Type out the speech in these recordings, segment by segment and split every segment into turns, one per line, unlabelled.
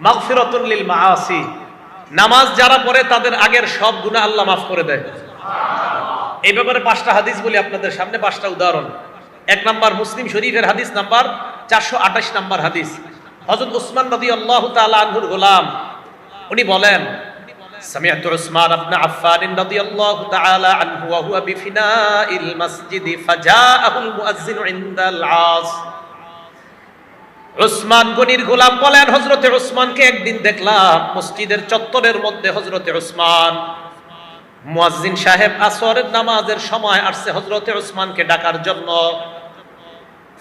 মাগফিরাতুন লিল মাআসি নামাজ যারা পড়ে তাদের আগের সব গুনাহ আল্লাহ মাফ করে দেয় এই ব্যাপারে পাঁচটা হাদিস বলি আপনাদের সামনে পাঁচটা উদাহরণ এক নাম্বার মুসলিম শরীফের হাদিস নাম্বার চারশো আঠাশ নাম্বার হাদিস হজরত উসমান নদী আল্লাহ তাআলা আনহুর গোলাম উনি বলেন سمعت عثمان بن عفان رضي الله تعالى عنه وهو بفناء المسجد فجاءه المؤذن عند العاص উসমান গনির গোলাম বলেন হজরতে উসমানকে একদিন দেখলাম মসজিদের চত্বরের মধ্যে হজরতে উসমান। মুয়াজ্জিন সাহেব আসরের নামাজের সময় আসছে হজরতে উসমানকে ডাকার জন্য।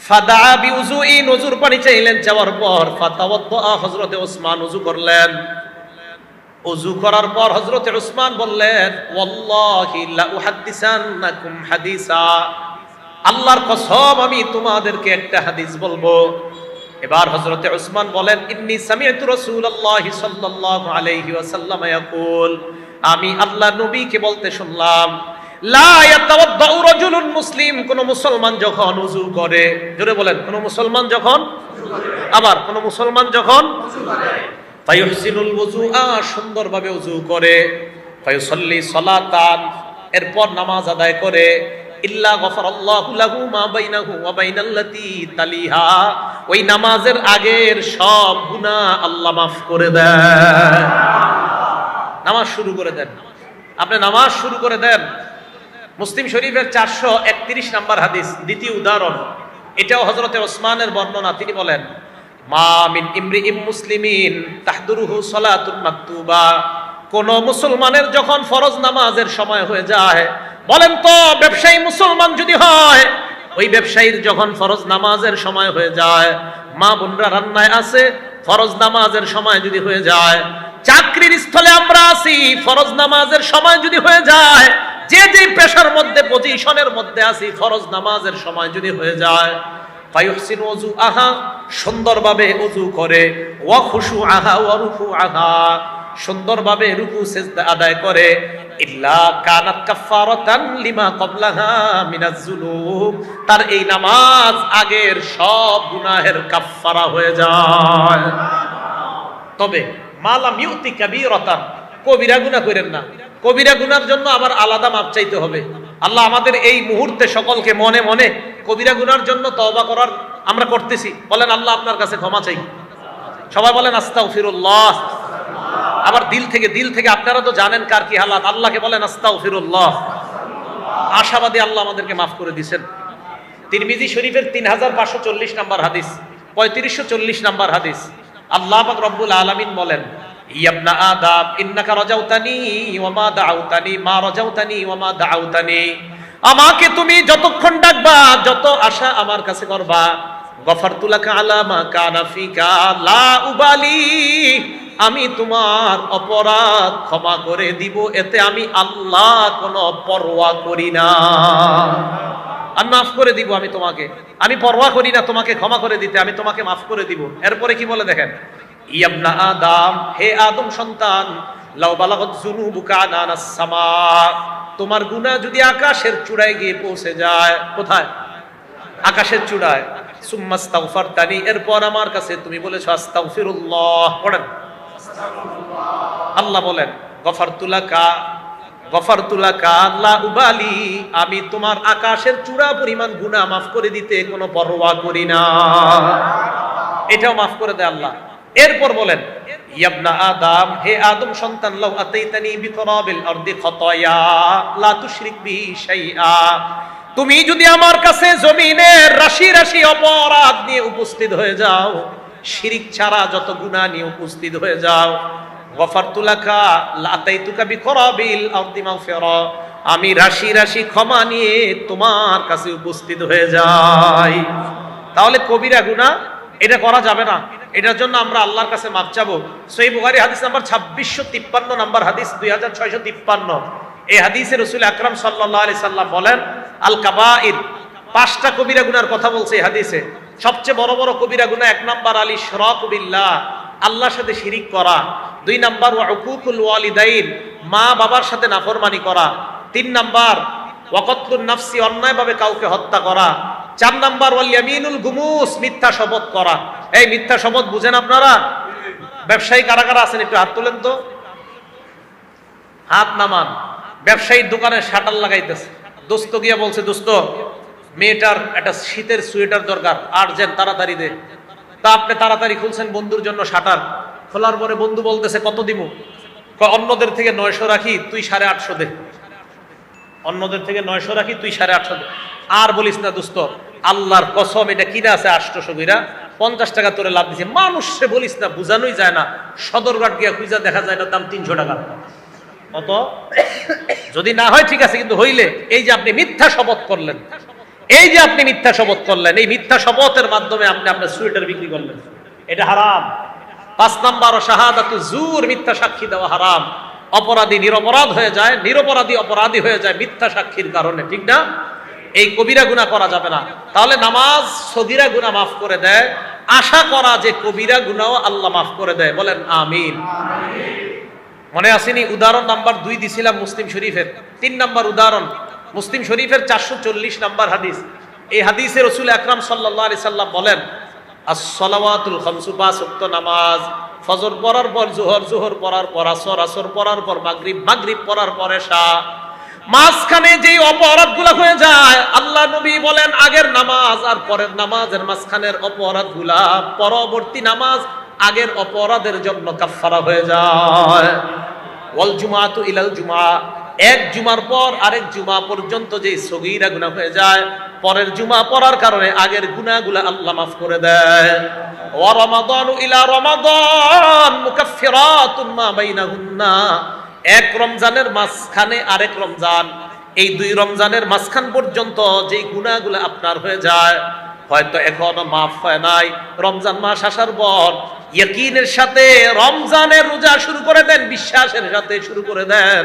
ফাদা বিউজুই নজুর পানি চাইলেন, যাওয়ার পর ফাতাওয়াদ্দা হজরতে উসমান উজু করলেন। উজু করার পর হজরতে উসমান বললেন, ওয়াল্লাহি লা উহাদ্দিসান্নাকুম হাদিসা। আল্লাহর কসম, আমি তোমাদেরকে একটা হাদিস বলব। এবার হজরতে উসমান বলেন, ইন্নি সামিআতু রাসূলুল্লাহি সাল্লাল্লাহু আলাইহি ওয়াসাল্লাম ইয়াকুল, আমি আল্লাহ নবীকে বলতে শুনলাম, লা ইয়াতাওয়াদ্দাউ রাজুলুন মুসলিম, কোন মুসলমান যখন উজু করে, জোরে বলেন, কোন মুসলমান যখন? আবার, কোন মুসলমান যখন? ফায়ুহসিনুল ওযুআ সুন্দরভাবে ওযু করে, ফায়ুসাল্লি সালাতান, এরপর নামাজ আদায় করে ইল্লা গফারাল্লাহু লাহু মা বাইনাহু ওয়া বাইনাল্লাতি তালিহা। ওই নামাজের আগের সব গুনাহ আল্লাহ মাফ করে দেন। নামাজ শুরু করে দেন। আপনি নামাজ শুরু করে দেন। মুসলিম শরীফের চারশো একত্রিশ নাম্বার হাদিস, দ্বিতীয় উদাহরণ। এটাও হজরতে ওসমানের বর্ণনা, তিনি বলেন, মা মিন ইমরি ইম মুসলিমিন তাহদুরুহু সালাতুন মাকতুবা। কোন মুসলমানের যখন ফরজ নামাজের সময় হয়ে যায় বলেন তো, ব্যবসায়ী মুসলমান যদি হয়, ওই ব্যবসায়ীর যখন ফরজ নামাজের সময় হয়ে যায়, মা বোনরা রান্নায় আছে, ফরজ নামাজের সময় যদি হয়ে যায়, চাকরির স্থলে আমরা আছি, ফরজ নামাজের সময় যদি হয়ে যায়, যে যে পেশার মধ্যে, পজিশনের মধ্যে আছি, ফরজ নামাজের সময় যদি হয়ে যায়, ফায়ুহসিন ওযু আহা, সুন্দরভাবে ওযু করে, ওয়া খুশু আহা, ওয়া রুকু আহা সুন্দরভাবে রুকু, সেজদা আদায় করে, ইল্লা কানাত কাফফারাতান লিমা ক্বাবলাহা মিনাজ যুনুব তার এই নামাজ আগের সব গুনাহের কাফফারা হয়ে যায়। তবে, মালাম ইউতি কাবীরাতান কবিরা গুনাহ করেন না। কবিরা গুনার জন্য আবার আলাদা মাপ চাইতে হবে। আল্লাহ আমাদের এই মুহূর্তে সকলকে মনে মনে কবিরা গুনার জন্য তওবা করার আমরা করতেছি। বলেন, আল্লাহ আপনার কাছে ক্ষমা চাই। সবাই বলেন, আস্তাগফিরুল্লাহ। আবার দিল থেকে দিল থেকে আপনারা তো জানেন কার কি হালাত। আল্লাহকে বলেন, আস্তাগফিরুল্লাহ। আশাবাদী আল্লাহ আমাদেরকে মাফ করে দিয়েছেন তিরমিজি শরীফের তিন হাজার পাঁচশো চল্লিশ নাম্বার হাদিস, পঁয়ত্রিশশো চল্লিশ নাম্বার হাদিস। আল্লাহ পাক রব্বুল আলামিন বলেন, ইয়াবনা আদাম ইন্নাকা রাজাউতানি ওয়া মা দাউতানি, মা রাজাউতানি ওয়া মা দাউতানি। আমাকে তুমি যতক্ষণ ডাকবা, যত আশা আমার কাছে করবা গফারতুলাকা আলা মা কানা লা উবালি আমি তোমার অপরাধ ক্ষমা করে দিব, এতে আমি আল্লাহ কোনো পরোয়া করি না। আমি মাফ করে দিব আমি তোমাকে। আমি পরোয়া করি না তোমাকে ক্ষমা করে দিতে, আমি তোমাকে মাফ করে দিব। এরপরে কি বলে দেখেন? ইয়াবনা আদম, হে আদম সন্তান, লাউ বালাগত যুনুবুকা আনানাস সামা। তোমার গুনাহ যদি আকাশের চূড়ায় গিয়ে পৌঁছে যায়, কোথায়? আকাশের চূড়ায়। সুম্মাস্তাগফারতানি এরপর আমার কাছে তুমি বলেছ আস্তাগফিরুল্লাহ। পড়েন। আল্লাহ বলেন গফারতুলাকা গফারতুলাকা আল্লাহ উবালি। আমি তোমার আকাশের চূড়া পরিমাণ গুনাহ মাফ করে দিতে কোনো পরোয়া করি না। এটাও মাফ করে দেয় আল্লাহ। এরপর বলেন, ইয়াবনা আদম, হে আদম সন্তান, লাউ আতাইতানি বিকরাবিল আরদি খাতায়া, লা তুশরিক বি শাইআ। তুমি যদি আমার কাছে জমিনের রাশি রাশি অপরাধ নিয়ে উপস্থিত হয়ে যাও শিরিক ছাড়া যত গুনাহ নিয়ে উপস্থিত হয়ে যাও গফারতুলাকা লাতাইতুকা বিকরাবিল আরদি মাগফিরা, আমি রাশি রাশি ক্ষমা নিয়ে তোমার কাছে উপস্থিত হয়ে যাই। তাহলে কবিরা গুনাহ, এটা করা যাবে না। এটার জন্য আমরা আল্লাহর কাছে মাপ চাবো। সই বুহারি হাদিস নাম্বার ছাব্বিশশো তিপ্পান্ন, নাম্বার হাদিস দুই হাজার ছয়শো তিপ্পান্ন। এই হাদিসে রসুল আকরাম সাল্লাহ আলি সাল্লাম বলেন, আল কাবাইর, পাঁচটা কবিরা গুনার কথা বলছে এই হাদিসে। সবচেয়ে বড় বড় কবিরা গুনা এক নাম্বার আলী শরক বিল্লাহ, আল্লাহর সাথে শিরিক করা। দুই নাম্বার ওয়াকুকুল ওয়ালিদাইন, মা বাবার সাথে নাফরমানি করা। তিন নাম্বার ওয়াকতুন নাফসি, অন্যায়ভাবে কাউকে হত্যা করা। চার নাম্বার, ওয়াল ইয়ামিনুল গুমুস, মিথ্যা শপথ করা। এই মিথ্যা শপথ বুঝেন আপনারা? ব্যবসায়ী কারা কারা আছেন, একটু হাত তোলেন তো। হাত নামান। ব্যবসায়ীর দোকানে শাটার লাগাইতেছে। দোস্ত গিয়া বলছে, দোস্ত মেয়েটার একটা শীতের সোয়েটার দরকার আর্জেন্ট তাড়াতাড়ি দে। তা আপনি তাড়াতাড়ি খুলছেন বন্ধুর জন্য শাটার। খোলার পরে বন্ধু বলতেছে, কত দিব অন্যদের থেকে নয়শো রাখি, তুই সাড়ে আটশো দে। অন্যদের থেকে নয়শো রাখি, তুই সাড়ে আটশো দে। আর বলিস না দোস্ত, আল্লাহর কসম, এটা কিনা আছে আটশোশো কইরা, পঞ্চাশ টাকা তোরে লাভ দিছে। মানুষ সে বলিস না, বুঝানোই যায় না। সদরঘাট গিয়া খুঁজা দেখা যায় না, দাম তিনশো টাকা। অত, যদি না হয় ঠিক আছে, কিন্তু হইলে এই যে আপনি মিথ্যা শপথ করলেন। এই যে আপনি মিথ্যা শপথ করলেন এই মিথ্যা শপথের মাধ্যমে আপনি আপনার সুইটার বিক্রি করলেন। এটা হারাম। পাঁচ নাম্বার শাহাদাতু জুর মিথ্যা সাক্ষী দেওয়া হারাম। অপরাধী নিরপরাধ হয়ে যায় নিরপরাধী অপরাধী হয়ে যায় মিথ্যা সাক্ষীর কারণে ঠিক না? এই কবিরা গুণা করা যাবে না। তাহলে নামাজ সগিরা গুণা মাফ করে দেয়। আশা করা যে কবিরা গুণাও আল্লাহ মাফ করে দেয়। বলেন আমিন। মনে আসেনি? উদাহরণ নাম্বার দুই দিছিলাম মুসলিম শরীফের। তিন নাম্বার উদাহরণ মুসলিম শরীফের চারশো চল্লিশ নাম্বার হাদিস। এই হাদিসে রসুল আকরাম সাল্লাহ আলি সাল্লাম বলেন আসলাওয়াতুল খামসু পাঁচ ওয়াক্ত নামাজ, ফজর পড়ার পর জোহর জোহর পড়ার পর আসর আসর পড়ার পর মাগরিব মাগরিব পড়ার পর এশা। মাঝখানে যেই অপরাধগুলা হয়ে যায়, আল্লাহ নবী বলেন, আগের নামাজ আর পরের নামাজের মাঝখানের অপরাধগুলা পরবর্তী নামাজ আগের অপরাধের জন্য কাফফারা হয়ে যায়। ওয়াল জুমাতু ইলাল জুমা এক জুমার পর আরেক জুমা পর্যন্ত যে সগীরা গুনাহ হয়ে যায়, পরের জুমা পড়ার কারণে আগের গুনাহগুলা আল্লাহ মাফ করে দেয়। রমাদানু ইলা রমাদান মুকাফফিরাতুন মা বাইনাহুন্না। এক রমজানের মাঝখানে আরেক রমজান, এই দুই রমজানের মাঝখান পর্যন্ত যে গুনাহগুলো আপনার হয়ে যায় হয়তো এখনও মাফ হয় নাই। রমজান মাস আসার পর ইয়কিনের সাথে রমজানের রোজা শুরু করে দেন, বিশ্বাসের সাথে শুরু করে দেন।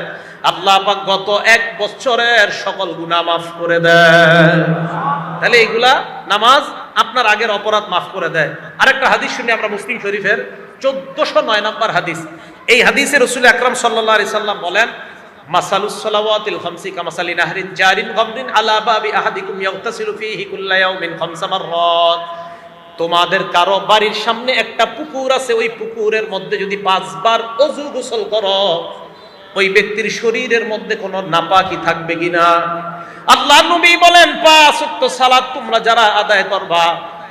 আল্লাহ পাক গত এক বছরের সকল গুনাহ মাফ করে দেন। তাহলে এইগুলা নামাজ আপনার আগের অপরাধ মাফ করে দেয়। আরেকটা হাদিস শুনি আমরা মুসলিম শরীফের, চোদ্দশো নয় নম্বর হাদিস। এই হাদিসে রসুল আকরাম সাল্লাহ সাল্লাম বলেন মাসালুস সালাওয়াতিল খামসি কামাসালি নাহরিন জারিন গামরিন আলা বাবি আহাদিকুম ইয়াগতাসিলু ফীহি কুল্লা ইয়াউমিন খামসা মাররাত। তোমাদের কারও বাড়ির সামনে একটা পুকুর আছে, ওই পুকুরের মধ্যে যদি পাঁচবার অজু গোসল করো, ওই ব্যক্তির শরীরের মধ্যে কোনো নাপাকি থাকবে কিনা? আল্লাহ নবী বলেন, পাঁচ ওয়াক্ত সালাত তোমরা যারা আদায় করবা,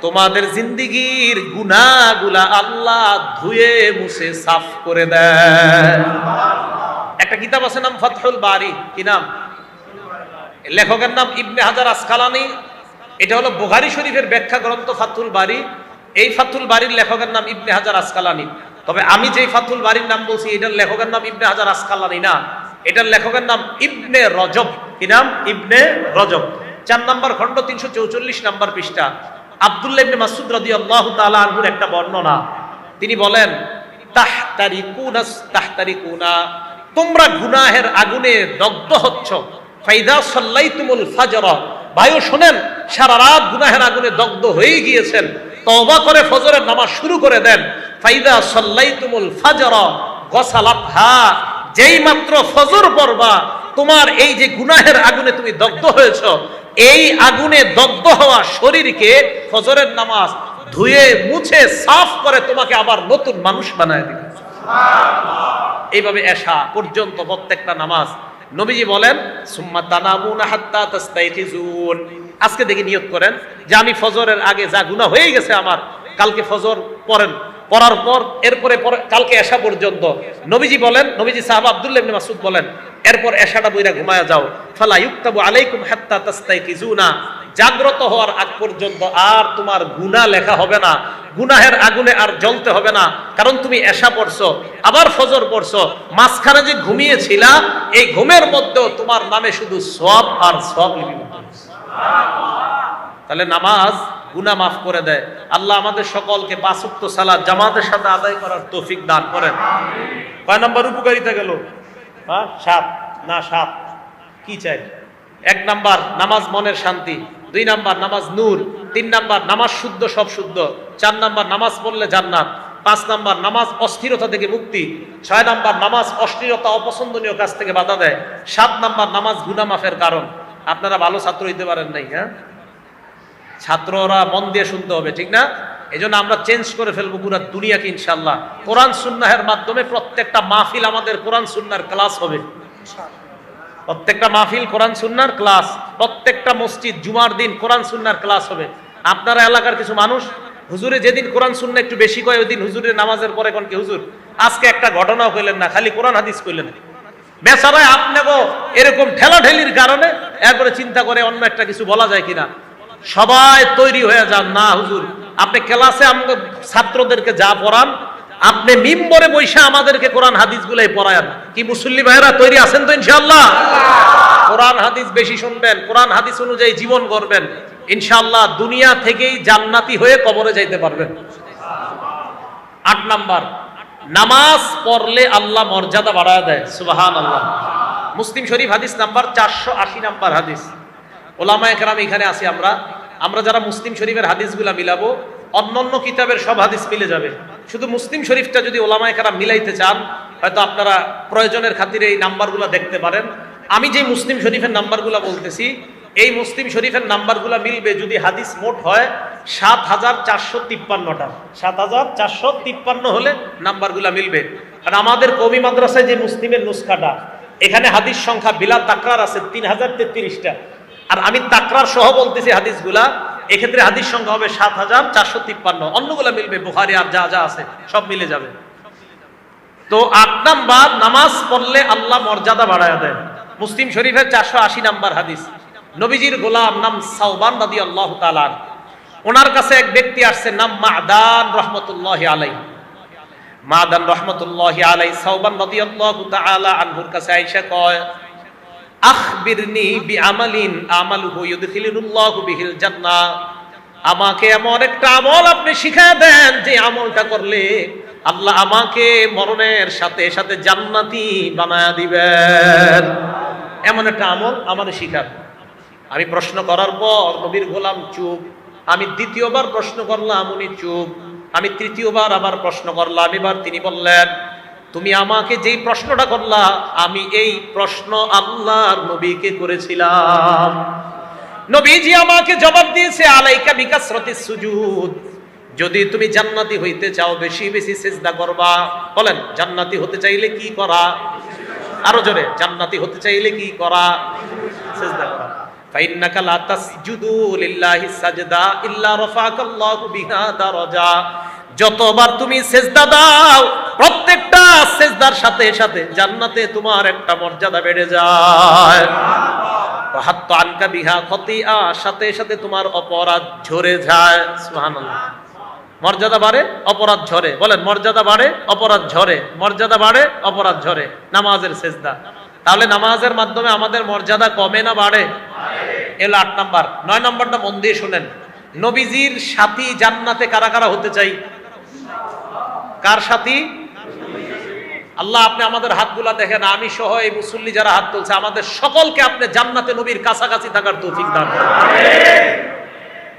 তোমাদের জিন্দিগির গুনাহগুলা আল্লাহ ধুয়ে মুছে সাফ করে দেয়। একটা কিতাব আছে নাম ফাতহুল বারি। কি নাম? লেখকের নাম ইবনে হাজার আসকালানি। এটা হলো বুখারী শরীফের ব্যাখ্যা গ্রন্থ ফাতুল বারি। এই ফাতুল বাড়ির লেখকের নাম ইবনে হাজার আসকালানি। তবে আমি যেই ফাতুল বাড়ির নাম বলছি, এটার লেখকের নাম ইবনে হাজার আসকালানি না। এটার লেখকের নাম ইবনে রজব। কি নাম? ইবনে রজব। চার নম্বর খণ্ড, তিনশো চৌচল্লিশ নম্বর পৃষ্ঠা। আব্দুল্লাহ ইবনে মাসুদ রাদিয়াল্লাহু তাআলা আনহুর একটা বর্ণনা। তিনি বলেন, তাহতারিকুনা তাহতারিকুনা। তোমরা গুনাহের আগুনে দগ্ধ হচ্ছ। ফাইদা সাল্লাইতুমুল ফাজর। ভাইও, শুনেন, সারা রাত গুনাহের আগুনে দগ্ধ হয়ে গিয়েছেন। তওবা করে ফজরের নামাজ শুরু করে দেন। ফাইদা সাল্লাইতুমুল ফাজর, গসালাতহা। যেই মাত্র ফজর পড়বা, তোমার এই যে গুনাহের আগুনে তুমি দগ্ধ হয়েছ, এই আগুনে দগ্ধ হওয়া শরীরকে ফজরের নামাজ ধুয়ে মুছে সাফ করে তোমাকে আবার নতুন মানুষ বানায় দিবে। এইভাবে এশা পর্যন্ত প্রত্যেকটা নামাজ নবীজি বলেন আজকে দেখি নিয়ত করেন যে আমি ফজরের আগে যা গুনাহ হয়ে গেছে আমার, কালকে ফজর পড়েন। পড়ার পর, এরপরে কালকে এশা পর্যন্ত। নবীজি বলেন, নবীজি সাহাবা আব্দুল্লাহ মাসউদ বলেন, এরপর এশাটা বইরা ঘুমায়া যাও। ফালা ইউক্তাবু আলাইকুম হাত্তা তাস্তাইখিজুনা। জাগ্রত হওয়ার আগ পর্যন্ত আর তোমার গুনাহ লেখা হবে না। গুনাহের আগুনে আর জ্বলতে হবে না। কারণ তুমি এশা পড়ছো, আবার ফজর পড়ছো, মাঝখানে যে ঘুমিয়েছিলা, এই ঘুমের মধ্যেও তোমার নামে শুধু সব আর সব তাহলে নামাজ গুনা মাফ করে দেয়। আল্লাহ আমাদের সকলকে বাসুক্ত সালাদ জামাতের সাথে আদায় করার তৌফিক দান করেন। কয় নম্বর উপকারিতা গেল? হ্যাঁ সাত। না, সাত। কি চাই? এক নাম্বার, নামাজ মনের শান্তি। দুই নাম্বার নামাজ নূর, তিন নাম্বার নামাজ শুদ্ধ, সব শুদ্ধ, চার নাম্বার নামাজ পড়লে জান্নাত, পাঁচ নাম্বার নামাজ অস্থিরতা থেকে মুক্তি, ছয় নাম্বার নামাজ অস্থিরতা অপছন্দনীয় কাজ থেকে বাধা দেয়, সাত নাম্বার নামাজ গুনা মাফের কারণ। আপনারা ভালো ছাত্র হইতে পারেন নাই হ্যাঁ? ছাত্ররা মন দিয়ে শুনতে হবে, ঠিক না? এই জন্য আমরা চেঞ্জ করে ফেলব পুরো দুনিয়াকে ইনশাল্লাহ কোরআন সুন্নাহের মাধ্যমে প্রত্যেকটা মাহফিল আমাদের কোরআন সুন্নার ক্লাস হবে। প্রত্যেকটা মাহফিল কোরআন সুন্নার ক্লাস, প্রত্যেকটা মসজিদ জুমার দিন কোরআন সুন্নার ক্লাস হবে। আপনারা এলাকার কিছু মানুষ, হুজুরে যেদিন কোরআন সুন্না একটু বেশি কয়, ওই দিন হুজুরের নামাজের পরে কোন কি, হুজুর, আজকে একটা ঘটনাও কইলেন না, খালি কোরআন হাদিস কইলেন। বেচারায় আপনাকে এরকম ঠেলাঠেলির কারণে এরপরে চিন্তা করে অন্য একটা কিছু বলা যায় কিনা। সবাই তৈরি হয়ে যান, না, হুজুর, আপনি ক্লাসে আমাকে ছাত্রদেরকে যা পড়ান আপনি মিম্বরে বৈশা আমাদেরকে কোরআন হাদিস গুলাই পড়ায়ান। কি মুসল্লি ভাইরা তৈরি আছেন তো ইনশাআল্লাহ? কোরআন হাদিস বেশি শুনবেন, কোরআন হাদিস অনুযায়ী জীবন করবেন ইনশাআল্লাহ দুনিয়া থেকেই জান্নাতি হয়ে কবরে যাইতে পারবেন। আট নাম্বার, নামাজ পড়লে আল্লাহ মর্যাদা বাড়ায় দেয়। সুবাহান আল্লাহ মুসলিম শরীফ হাদিস নাম্বার চারশো আশি নাম্বার হাদিস। ওলামা একরাম এখানে আছি আমরা। আমরা যারা মুসলিম শরীফের হাদিসগুলা মিলাবো, অন্যান্য কিতাবের সব হাদিস মিলে যাবে। শুধু মুসলিম শরীফটা যদি ওলামায় একরাম মিলাইতে চান, হয়তো আপনারা প্রয়োজনের খাতিরে এই নাম্বারগুলো দেখতে পারেন। আমি যে মুসলিম শরীফের নাম্বারগুলো বলতেছি, এই মুসলিম শরীফের নাম্বারগুলো মিলবে যদি হাদিস মোট হয় সাত হাজার চারশো তিপ্পান্নটা। সাত হাজার চারশো তিপ্পান্ন হলে নাম্বারগুলো মিলবে। কারণ আমাদের কবি মাদ্রাসায় যে মুসলিমের নুসখাটা, এখানে হাদিস সংখ্যা বিলা তাকরার আছে তিন হাজার তেত্রিশটা। আর আমি তাকরার সহ বলতেছি হাদিসগুলা এক্ষেত্রে হাদিস সংখ্যা হবে সাত হাজার চারশো তিপ্পান্ন। অন্যগুলা মিলবে বুহারি আর যা যা আছে, সব মিলে যাবে। তো আট নাম্বার, নামাজ পড়লে আল্লাহ মর্যাদা বাড়ায় দেয় মুসলিম শরীফের চারশো আশি নাম্বার হাদিস। নবীজির গোলাম নাম সাউবান রাদি আল্লাহ তালান ওনার কাছে এক ব্যক্তি আসছে, নাম মাদান রহমতুল্লাহ আলাই মাদান রহমতুল্লাহ আলাই সাউবান রাদি আল্লাহ তালা আনহুর কাছে আইসা কয় আখবিরনি বিআমালিন আমালুহু ইউদখিলুল্লাহু বিহিল জান্নাহ। আমাকে এমন একটা আমল আপনি শিখায় দেন যে আমলটা করলে আল্লাহ আমাকে মরণের সাথে সাথে জান্নাতি বানায় দিবেন। এমন একটা আমল আমার শিখার আমি প্রশ্ন করার পর নবীর গোলাম চুপ। আমি দ্বিতীয়বার প্রশ্ন করলাম, উনি চুপ। আমি তৃতীয়বার আবার প্রশ্ন করলাম। এবার তিনি বললেন তুমি আমাকে যেই প্রশ্নটা করলা, আমি এই প্রশ্ন আল্লাহর নবীকে করেছিলাম। নবীজি আমাকে জবাব দিয়েছে, আলাইকা বিকাসরতি সুজুদ। যদি তুমি জান্নাতি হইতে চাও, বেশি বেশি সেজদা করবা। বলেন, জান্নাতি হতে চাইলে কি করা? আরও জোরে, জান্নাতি হতে চাইলে কি করা? সেজদা করা। লা তাসজুদু লিল্লাহি সাজদা ইল্লা রাফাকাল্লাহু বিহা দারাজা। যতবার তুমি সেজদা দাও, প্রত্যেকটা সেজদার সাথে সাথে জান্নাতে তোমার একটা মর্যাদা বেড়ে যায়। হাত্ত আনকা বিহা খতিয়া সাথে সাথে তোমার অপরাধ ঝরে যায়। সুবহানাল্লাহ। মর্যাদা বাড়ে, অপরাধ ঝরে। বলেন, মর্যাদা বাড়ে, অপরাধ ঝরে। মর্যাদা বাড়ে, অপরাধ ঝরে। নামাজের সেজদা। তাহলে নামাজের মাধ্যমে আমাদের মর্যাদা কমে না বাড়ে? এলো আট নাম্বার। নয় নাম্বারটা মন দিয়ে শুনেন। নবীজির সাথী জান্নাতে কারা কারা হতে চাই? কার সাথী? আল্লাহ, আপনি আমাদের হাতগুলা দেখেন, আমি সহ এই মুসল্লি যারা হাত তুলছে, আমাদের সকলকে আপনি জান্নাতে নবীর কাছাকাছি থাকার তৌফিক দান।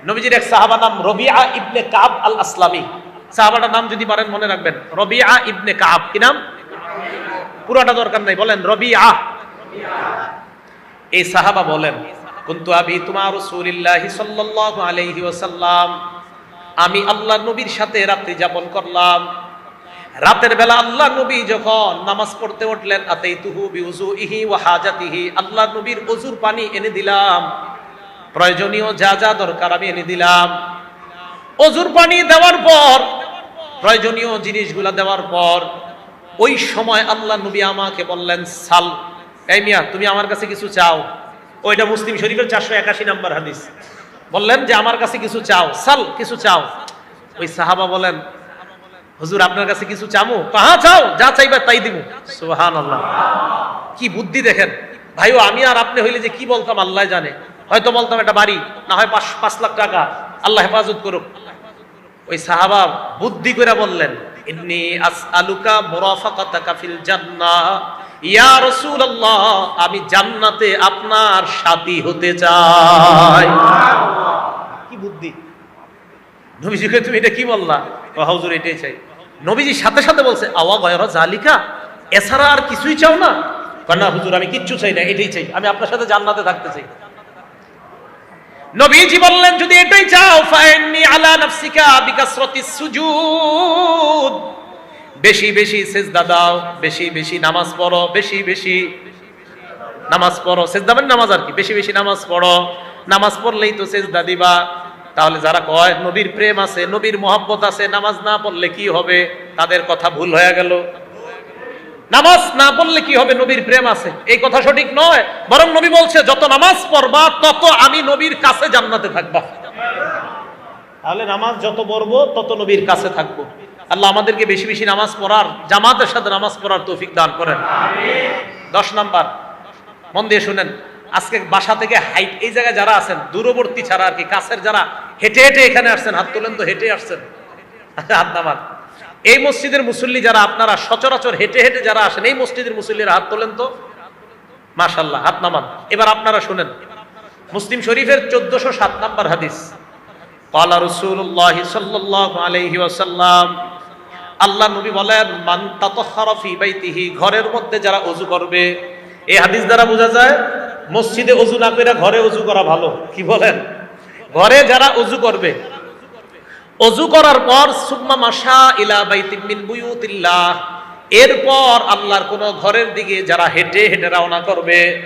নবীজির এক সাহাবা নাম রবিআ ইবনে কাব আল আসলামী সাহাবাটার নাম যদি পারেন, মনে রাখবেন। রবিআ ইবনে কাব। কি নাম? পুরাটা দরকার নাই, বলেন, রবিআ। এই সাহাবা বলেন, কিন্তু আবি তোমার রাসূলুল্লাহি সাল্লাল্লাহু আলাইহি ওয়াসাল্লাম, আমি আল্লাহ নবীর সাথে রাত্রি যাপন করলাম। রাতের বেলা আল্লাহ নবী যখন নামাজ পড়তে উঠলেন ওয়া হাজাতিহি, আল্লাহ নবীর ওযুর পানি এনে দিলাম। প্রয়োজনীয় যা যা দরকার আমি এনে দিলাম। অজুর পানি দেওয়ার পর, প্রয়োজনীয় জিনিসগুলা দেওয়ার পর, ওই সময় আল্লাহ নবী আমাকে বললেন, সাল, এই মিয়া, তুমি আমার কাছে কিছু চাও? ওইটা মুসলিম শরীফের চারশো একাশি নাম্বার হাদিস। বললেন যে, আমার কাছে কিছু চাও। সাল, কিছু চাও? ওই সাহাবা বলেন হুজুর, আপনার কাছে কিছু চামু? কাহা চাও, যা চাইবা তাই দিব সুহান আল্লাহ কি বুদ্ধি দেখেন। ভাইও, আমি আর আপনি হইলে যে কি বলতাম, আল্লাহ জানে। হয়তো বলতাম, এটা বাড়ি, না হয় পাঁচ পাঁচ লাখ টাকা। আল্লাহ হেফাজত করুক। ওই সাহাবা বুদ্ধি করে বললেন, ইন্নি আসআলুকা মুরাফাকাতাকা ফিল জান্নাহ ইয়া রাসূলুল্লাহ, আমি জান্নাতে আপনার সাথী হতে চাই। কি বুদ্ধি? নবীজিকে তুমি এটা কি বললা? হুজুর, এটাই চাই। নবীজির সাথে সাথে বলছে, আওয়া গয়রা জালিকা এছাড়া আর কিছুই চাও না? না, হুজুর, আমি কিচ্ছু চাই না, এটাই চাই, আমি আপনার সাথে জান্নাতে থাকতে চাই। নবীজি বললেন, যদি এটাই চাও, ফাইন্নি আলা নাফসিকা বিকাসরতি সুজুদ। বেশি বেশি সেজদা দাও, বেশি বেশি নামাজ পড়ো, বেশি বেশি নামাজ পড়ো। সেজদা মানে নামাজ আর কি, বেশি বেশি নামাজ পড়ো। নামাজ পড়লেই তো সেজদা দিবা। তাহলে যারা কয় নবীর প্রেম আছে, নবীর মহব্বত আছে, নামাজ না পড়লে কি হবে? তাদের কথা ভুল হয়ে গেল। নামাজ না পড়লে কি হবে? নবীর প্রেম আছে। এই কথা সঠিক নয়। বরং নবী বলছে, যত নামাজ পড়বা, তত আমি নবীর কাছে জান্নাতে থাকবা। তাহলে নামাজ যত পড়ব, তত নবীর কাছে থাকব। আল্লাহ আমাদেরকে বেশি বেশি নামাজ পড়ার, জামাতের সাথে নামাজ পড়ার তৌফিক দান করেন। দশ নাম্বার, মন দিয়ে শুনেন, আজকে বাসা থেকে হাইট, এই জায়গায় যারা আছেন, দূরবর্তী ছাড়া আর কি, কাছের যারা হেঁটে হেঁটে এখানে আসছেন, হাত তোলেন তো, হেঁটে আসছেন। হাত নামান। এই মসজিদের মুসল্লি যারা আপনারা সচরাচর হেঁটে হেঁটে যারা আসেন, এই মসজিদের মুসল্লির হাত তোলেন তো? মাশাল্লাহ হাত নামান। এবার আপনারা শুনেন। মুসলিম শরীফের চোদ্দশো সাত নম্বর হাদিস। পালা রসুল্লাহ সাল্লাহ আলহি ওসাল্লাম আল্লাহ নবী বলেন, মান তাতহরফি বাইতিহি ঘরের মধ্যে যারা অজু করবে, এই হাদিস দ্বারা বোঝা যায়, মসজিদে অজু না করে ঘরে অজু করা ভালো। কি বলেন? ঘরে যারা ওযু করবে। অজু করার পর সুম্মা মাসা ইলা বাইতিম মিন বুয়ুতিল্লাহ। এরপর আল্লাহর কোন ঘরের দিকে যারা হেঁটে হেঁটে রওনা করবে।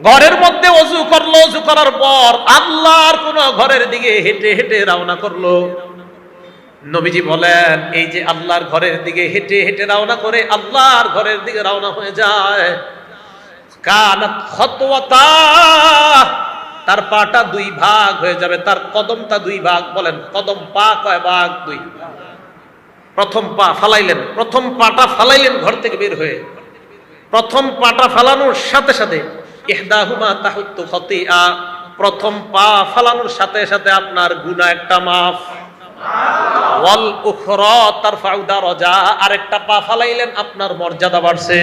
ঘরের মধ্যে অজু করল অজু করার পর আল্লাহর কোন ঘরের দিকে হেঁটে হেঁটে রওনা করল। নবীজি বলেন, এই যে আল্লাহর ঘরের দিকে হেঁটে হেঁটে রওনা করে আল্লাহর ঘরের দিকে রওনা হয়ে যায়। কানাত খতওয়াতা। তার পাটা দুই ভাগ হয়ে যাবে, তার কদমটা দুই ভাগ, বলেন, কদম পা কয় ভাগ? দুই। প্রথম পা ফালাইলেন, প্রথম পাটা ফালাইলেন ঘর থেকে বের হয়ে। প্রথম পাটা ফালানোর সাথে সাথে, ইহদাহুমা তাহুত্তু খতিআ, প্রথম পা ফালানোর সাথে সাথে আপনার গুনাহ একটা মাফ। ওয়াল উখরা তারফাউ দারাজা, আরেকটা পা ফালাইলেন, আপনার মর্যাদা বাড়ছে।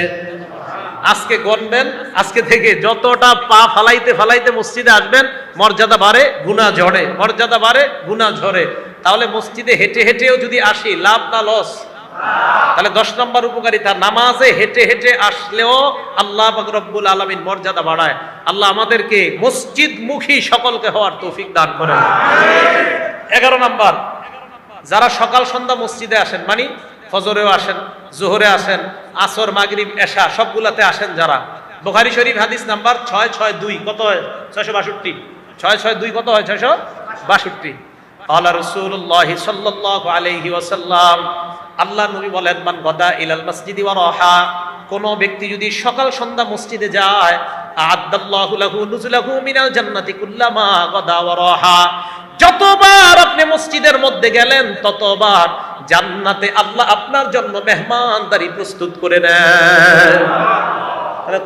আজকে গণবেন, আজকে থেকে যতটা পা ফালাইতে ফালাইতে মসজিদে আসবেন, মর্যাদা বাড়ে, গুনাহ ঝরে। মর্যাদা বাড়ে, গুনাহ ঝরে। তাহলে মসজিদে হেঁটে হেঁটেও যদি আসি, লাভ না লস? তাহলে দশ নম্বর উপকারিতা, নামাজে হেঁটে হেঁটে আসলেও আল্লাহ রব্বুল আলমিন মর্যাদা বাড়ায়। আল্লাহ আমাদেরকে মসজিদ মুখী সকলকে হওয়ার তৌফিক দান করেন। এগারো নম্বর, যারা সকাল সন্ধ্যা মসজিদে আসেন মানে ফজরেও আসেন, জোহরে আসেন, আসর, মাগরিব, এশা, সবগুলাতে আসেন যারা। বোখারি শরীফ হাদিস নাম্বার ছয় ছয় দুই, কত হয়? ছয়শো বাষট্টি। ছয় ছয় দুই কত হয়? ছয়শো বাষট্টি। আল্লাহ রসুল্লাহ সাল্লাহ আলহি ওয়াসাল্লাম আল্লাহ নবী বলেন, মান গদা ইলাল মসজিদি ওয়া রাহা কোন ব্যক্তি যদি সকাল সন্ধ্যা মসজিদে যায় আদাল্লাহু লাহু নুজুলাহু মিনাল জান্নাতি কুল্লামা গদা ওয়া যতবার আপনি মসজিদের মধ্যে গেলেন, ততবার জান্নাতে আল্লাহ আপনার জন্য মেহমানদারি প্রস্তুত করে নেন।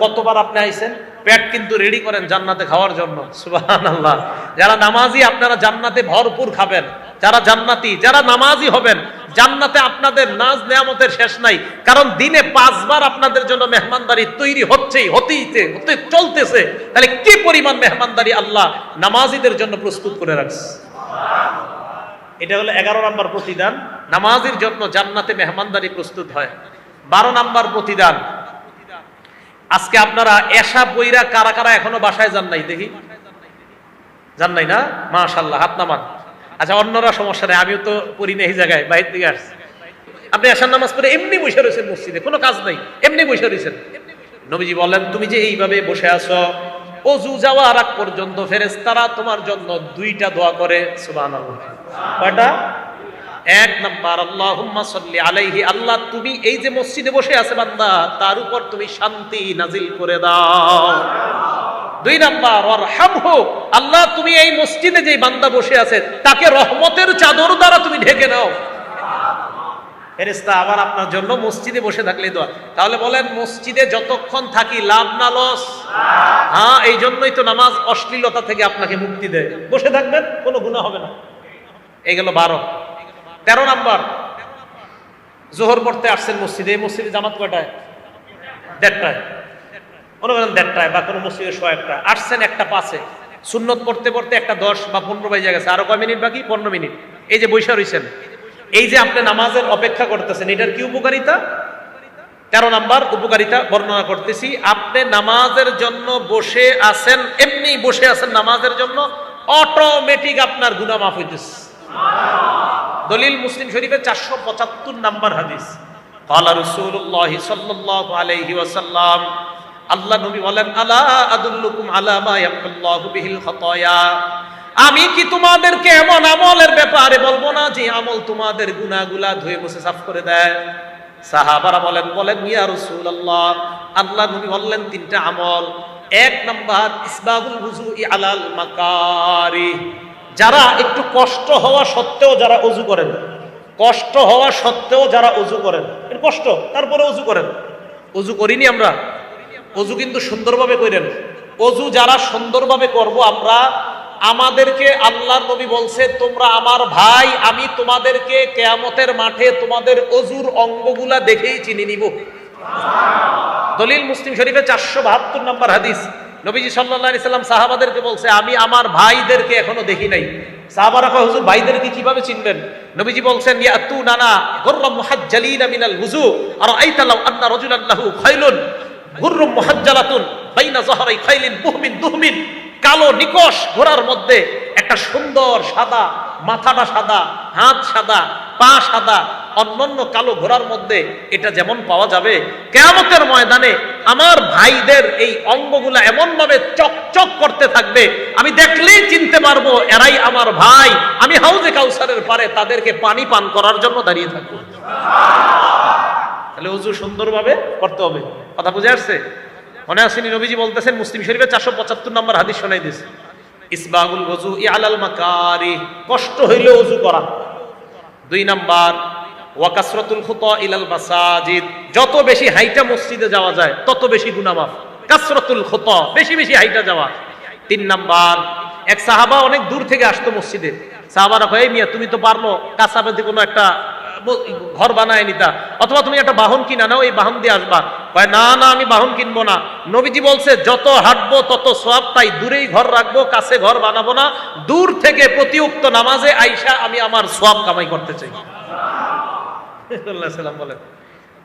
কতবার আপনি আইছেন? পেট কিন্তু রেডি করেন জান্নাতে খাওয়ার জন্য। সুবাহান আল্লাহ যারা নামাজি, আপনারা জান্নাতে ভরপুর খাবেন। যারা জান্নাতি, যারা নামাজি হবেন, জান্নাতে আপনাদের নাজ নেয়ামতের শেষ নাই। কারণ দিনে পাঁচবার আপনাদের জন্য মেহমানদারি তৈরি হচ্ছেই হতেইতে হতে চলতেছে। তাহলে কি পরিমাণ মেহমানদারি আল্লাহ নামাজিদের জন্য প্রস্তুত করে রাখছে? এটা হলো এগারো নম্বর প্রতিদান। নামাজির জন্য জান্নাতে মেহমানদারি প্রস্তুত হয়। বারো নাম্বার প্রতিদান। আজকে আপনারা এসা বইরা কারা কারা এখনও বাসায় যান নাই? দেখি। যান নাই না? মাশাল্লাহ হাত নামান। আচ্ছা অন্যরা সমস্যা নেই, আমিও তো পড়ি না এই জায়গায়, বাইরে থেকে আসছি। আপনি এসার নামাজ পড়ে এমনি বসে রয়েছেন মসজিদে, কোনো কাজ নাই, এমনি বসে রয়েছেন। নবীজি বলেন, তুমি যে এইভাবে বসে আছো, অজু যাওয়ার আগ পর্যন্ত ফেরেশতারা তোমার জন্য দুইটা দোয়া করে, সুবহানাল্লাহ। কয়টা? এক নাম্বার, আল্লাহুম্মা সাল্লি আলাইহি, আল্লাহ তুমি এই যে মসজিদে বসে আছে বান্দা, তার উপর তুমি শান্তি নাজিল করে দাও। দুই নাম্বার ওর হামহু আল্লাহ তুমি এই মসজিদে যে বান্দা বসে আছে, তাকে রহমতের চাদর দ্বারা তুমি ঢেকে নাও। ফেরেস্তা আবার আপনার জন্য মসজিদে বসে থাকলে দোয়া। তাহলে বলেন, মসজিদে যতক্ষণ থাকি লাভ না লস? হ্যাঁ এই জন্যই তো নামাজ অশ্লীলতা থেকে আপনাকে মুক্তি দেয়। বসে থাকবেন, কোনো গুণা হবে না। এই গেল বারো। তেরো নাম্বার। জোহর পড়তে আসছেন মসজিদে, এই মসজিদে জামাত কয়টায়? দেড়টায়। মনে করেন দেড়টায় বা কোনো মসজিদে শো একটা। আসছেন একটা পাশে। সুন্নত পড়তে পড়তে একটা দশ বা পনেরো বাজে গেছে। আরও কয় মিনিট বাকি? পনেরো মিনিট। এই যে বৈশা রয়েছেন এই যে আপনি নামাজের অপেক্ষা করতেছেন, এটার কি উপকারিতা? তেরো নাম্বার উপকারিতা বর্ণনা করতেছি। আপনি নামাজের জন্য বসে আছেন, এমনি বসে আছেন নামাজের জন্য অটোমেটিক আপনার গুনাহ মাফ হইতেছে। দলিল মুসলিম শরীফের চারশো পঁচাত্তর নাম্বার হাদিস। কলা রসুল্লাহ সাল্লাহ আলহি ওয়াসাল্লাম, আল্লাহ নবী বলেন, আলা আদুল্লুকুম আলা বিহিল খতায়া? আমি কি তোমাদেরকে এমন আমলের ব্যাপারে বলব না যে আমল তোমাদের গুনাগুলা ধুয়ে বসে সাফ করে দেয়? সাহাবারা বলেন বলেন ইয়া রাসূলুল্লাহ। আল্লাহ নবী বললেন তিনটা আমল। এক নাম্বার ইসবাবুল হুজু আলাল মাকারি যারা একটু কষ্ট হওয়া সত্ত্বেও যারা অজু করেন, কষ্ট হওয়া সত্ত্বেও যারা অজু করেন কষ্ট, তারপরে অজু করেন। অজু করিনি আমরা অজু কিন্তু সুন্দরভাবে করেন। অজু যারা সুন্দরভাবে করব আমরা, আমাদেরকে আল্লাহ নবী বলছে, তোমরা আমার ভাই, আমি তোমাদেরকে কেয়ামতের মাঠে তোমাদের অজুর অঙ্গগুলা দেখেই চিনি নিব। দলিল মুসলিম শরীফে চারশো বাহাত্তর নম্বর হাদিস। নবীজি সাল্লাহ সাল্লাম সাহাবাদেরকে বলছে, আমি আমার ভাইদেরকে এখনও দেখি নাই। সাহাবারা কয়, হুজুর, ভাইদেরকে কীভাবে চিনবেন? নবীজি বলছেন ইয়াতু নানা গুররাম মুহাজ্জালিনা মিনাল হুজু আর আইতালাউ আন্না খাইলুন বাইনা খাইলিন দুহমিন। কালো নিকশ ঘোড়ার মধ্যে একটা সুন্দর সাদা, মাথাটা সাদা, হাত সাদা, পা সাদা অন্যান্য কালো ঘোড়ার মধ্যে এটা যেমন পাওয়া যাবে, কেয়ামতের ময়দানে আমার ভাইদের এই অঙ্গগুলা এমন ভাবে চকচক করতে থাকবে, আমি দেখলেই চিনতে পারব, এরাই আমার ভাই। আমি হাউজে কাউসারের পারে তাদেরকে পানি পান করার জন্য দাঁড়িয়ে থাকব। তাহলে উজু সুন্দরভাবে করতে হবে। কথা বুঝে আসছে? মনে আসেনি নবীজি বলতেছেন, মুসলিম শরীফের চারশো পঁচাত্তর নম্বর হাদিস শোনাই দিস ইসবাগুল ওজু মাকারি কষ্ট হইলে ওজু করা। দুই নাম্বার ওয়াকাসরতুল খুত ইলাল মাসাজিদ। যত বেশি হাইটা মসজিদে যাওয়া যায়, তত বেশি গুনামাফ কাসরতুল খুত, বেশি বেশি হাইটা যাওয়া। তিন নাম্বার, এক সাহাবা অনেক দূর থেকে আসতো মসজিদে। সাহাবারা "এই মিয়া, তুমি তো পারল কাছাকাছি কোনো একটা ঘর বানায় নিতা। অথবা তুমি একটা বাহন কিনা নাও, এই বাহন দিয়ে আসবা। কয়, না না, আমি বাহন কিনবো না। নবীজি বলছে, যত হাঁটবো, তত সব তাই দূরেই ঘর রাখব, কাছে ঘর বানাবো না। দূর থেকে প্রতিউক্ত নামাজে আইসা আমি আমার সব কামাই করতে চাই। সাল্লাম বলেন।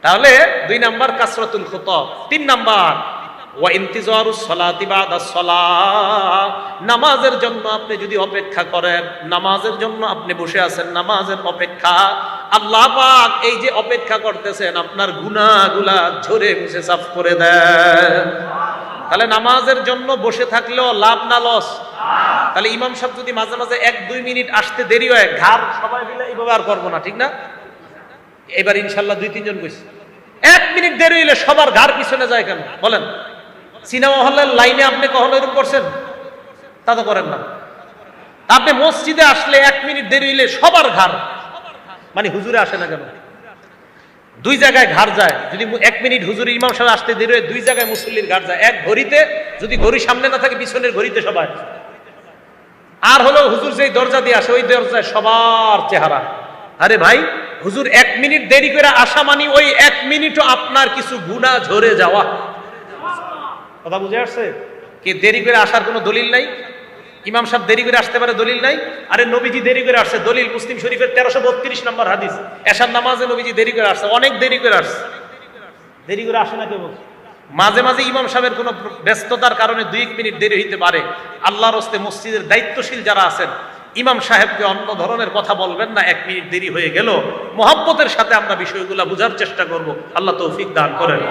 তাহলে দুই নাম্বার কাসরাতুল খুত তিন নাম্বার নামাজের জন্য আপনি যদি অপেক্ষা করেন, নামাজের জন্য আপনি বসে আছেন, নামাজের অপেক্ষা। আল্লাহ পাক এই যে অপেক্ষা করতেছেন, আপনার ঝরে মুছে সাফ করে দেন। তাহলে নামাজের জন্য বসে থাকলেও লাভ না লস? তাহলে ইমাম সাহেব যদি মাঝে মাঝে এক দুই মিনিট আসতে দেরি হয়, ঘাড় সবাই মিলে এইভাবে আর করব না, ঠিক না? এবার ইনশাল্লাহ দুই, তিনজন কইছে এক মিনিট দেরি হইলে সবার ঘাড় পিছনে যায় কেন? বলেন। সিনেমা হলের লাইনে আপনি কখনো এরকম করছেন? তা তো করেন না। আপনি মসজিদে আসলে এক মিনিট দেরি হইলে সবার ঘাড়। মানে হুজুরে আসে না কেন? দুই জায়গায় ঘাড় যায়। যদি এক মিনিট হুজুর ইমাম সাহেব আসতে দেরি হয়, দুই জায়গায় মুসল্লির ঘাড় যায়। এক ঘড়িতে যদি ঘড়ি সামনে না থাকে, পিছনের ঘড়িতে সবাই। আর হলো হুজুর যেই দরজা দিয়ে আসে, ওই দরজায় সবার চেহারা। আরে ভাই হুজুর এক মিনিট দেরি করে আসা মানি ওই এক মিনিটও আপনার কিছু গুণা ঝরে যাওয়া। কথা বুঝে আসছে? কি দেরি করে আসার কোনো দলিল নাই? ইমাম সাহেব দেরি করে আসতে পারে দলিল নাই? আরে নবীজি দেরি করে আসছে দলিল মুসলিম শরীফের তেরোশো বত্রিশ নম্বর হাদিস। এসার নামাজে নবীজি দেরি করে আসছে অনেক দেরি করে আসছে। দেরি করে আসে না কেবল মাঝে মাঝে ইমাম সাহেবের কোনো ব্যস্ততার কারণে দুই এক মিনিট দেরি হইতে পারে। আল্লাহর হস্তে মসজিদের দায়িত্বশীল যারা আছেন ইমাম সাহেবকে অন্য ধরনের কথা বলবেন না এক মিনিট দেরি হয়ে গেল মোহাব্বতের সাথে আমরা বিষয়গুলো বোঝার চেষ্টা করব আল্লাহ তৌফিক দান করেন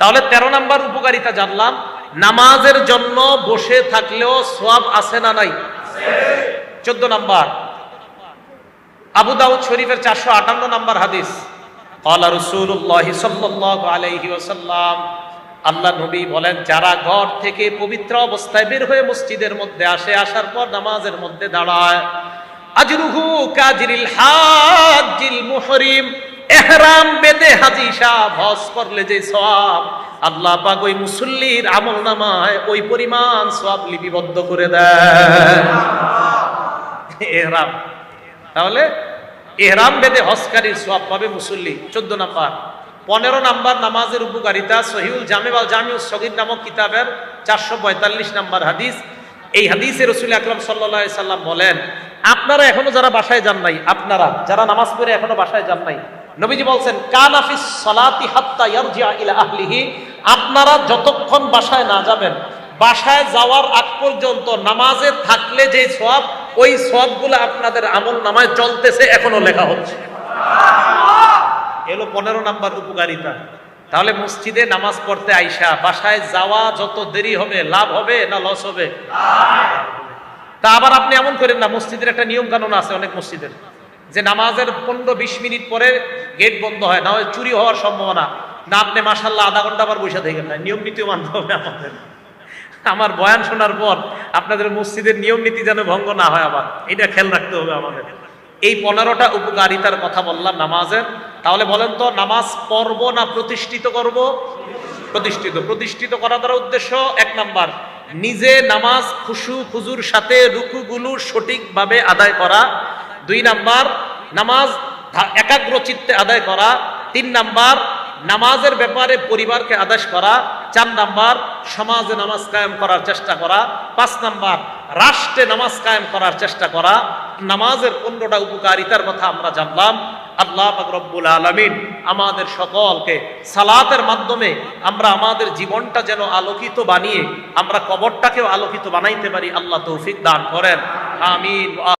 তাহলে তেরো নাম্বার উপকারিতা জানলাম নামাজের জন্য বসে থাকলেও সোয়াব আছে না নাই চোদ্দ নাম্বার আবু দাউদ শরীফের চারশো আটান্ন নাম্বার হাদিস قال رسول الله صلى الله عليه وسلم আল্লাহ নবী বলেন, যারা ঘর থেকে পবিত্র অবস্থায় বের হয়ে মসজিদের মধ্যে আসে, আসার পর নামাজের মধ্যে দাঁড়ায়। আজরুহু কাজরিল হাজিল মুহরিম, এহরাম বেদে হাজি সাহ হজ করলে যে সওয়াব, আল্লাহ পাক ওই মুসল্লির আমল নামায় ওই পরিমাণ সওয়াব লিপিবদ্ধ করে দেয় এহরাম। তাহলে এহরাম বেদে হজকারীর সোয়াব পাবে মুসল্লি। চোদ্দ নাম্বার। পনেরো নাম্বার নামাজের উপকারিতা সহিউল জামেবাল জামিউল সগির নামক কিতাবের চারশো পঁয়তাল্লিশ নাম্বার হাদিস। এই হাদিসে রসুল আকলাম সাল্লা সাল্লাম বলেন, আপনারা এখনও যারা বাসায় যান নাই, আপনারা যারা নামাজ পড়ে এখনও বাসায় যান নাই, নবীজি বলছেন কানাফিস সালাতি হাত্তা ইয়ারজিয়া ইলা আহলিহি আপনারা যতক্ষণ বাসায় না যাবেন, বাসায় যাওয়ার আগ পর্যন্ত নামাজে থাকলে যে সব ওই সবগুলো আপনাদের আমল নামায় চলতেছে, এখনও লেখা হচ্ছে। এলো পনেরো নাম্বার উপকারিতা। তাহলে মসজিদে নামাজ পড়তে আইসা বাসায় যাওয়া যত দেরি হবে, লাভ হবে না লস হবে? তা আবার আপনি এমন করেন না, মসজিদের একটা নিয়ম কানুন আছে অনেক মসজিদের, যে নামাজের পনেরো বিশ মিনিট পরে গেট বন্ধ হয়, না হয় চুরি হওয়ার সম্ভাবনা। না আপনি মাসাল্লাহ আধা ঘণ্টা আবার বসে থাকেন না, নিয়ম নীতিও মানতে হবে আমাদের। আমার বয়ান শোনার পর আপনাদের মসজিদের নিয়ম নীতি যেন ভঙ্গ না হয় আবার, এটা খেয়াল রাখতে হবে আমাদের। এই পনেরোটা উপকারিতার কথা বললাম, নামাজের তাহলে বলেন তো, নামাজ পড়ব না প্রতিষ্ঠিত করব? প্রতিষ্ঠিত। প্রতিষ্ঠিত করা দ্বারা উদ্দেশ্য এক নাম্বার, নিজে নামাজ খুশু খুজুর সাথে রুকুগুলো সঠিকভাবে আদায় করা। দুই নাম্বার, নামাজ একাগ্র চিত্তে আদায় করা। তিন নাম্বার, নামাজের ব্যাপারে পরিবারকে আদেশ করা। চার নাম্বার, সমাজে নামাজ কায়েম করার চেষ্টা করা। পাঁচ নাম্বার, রাষ্ট্রে নামাজ কায়েম করার চেষ্টা করা। নামাজের পনেরোটা উপকারিতার কথা আমরা জানলাম। আল্লাহ রব্বুল আলমিন আমাদের সকলকে সালাতের মাধ্যমে আমরা আমাদের জীবনটা যেন আলোকিত বানিয়ে আমরা কবরটাকেও আলোকিত বানাইতে পারি, আল্লাহ তৌফিক দান করেন। আমিন।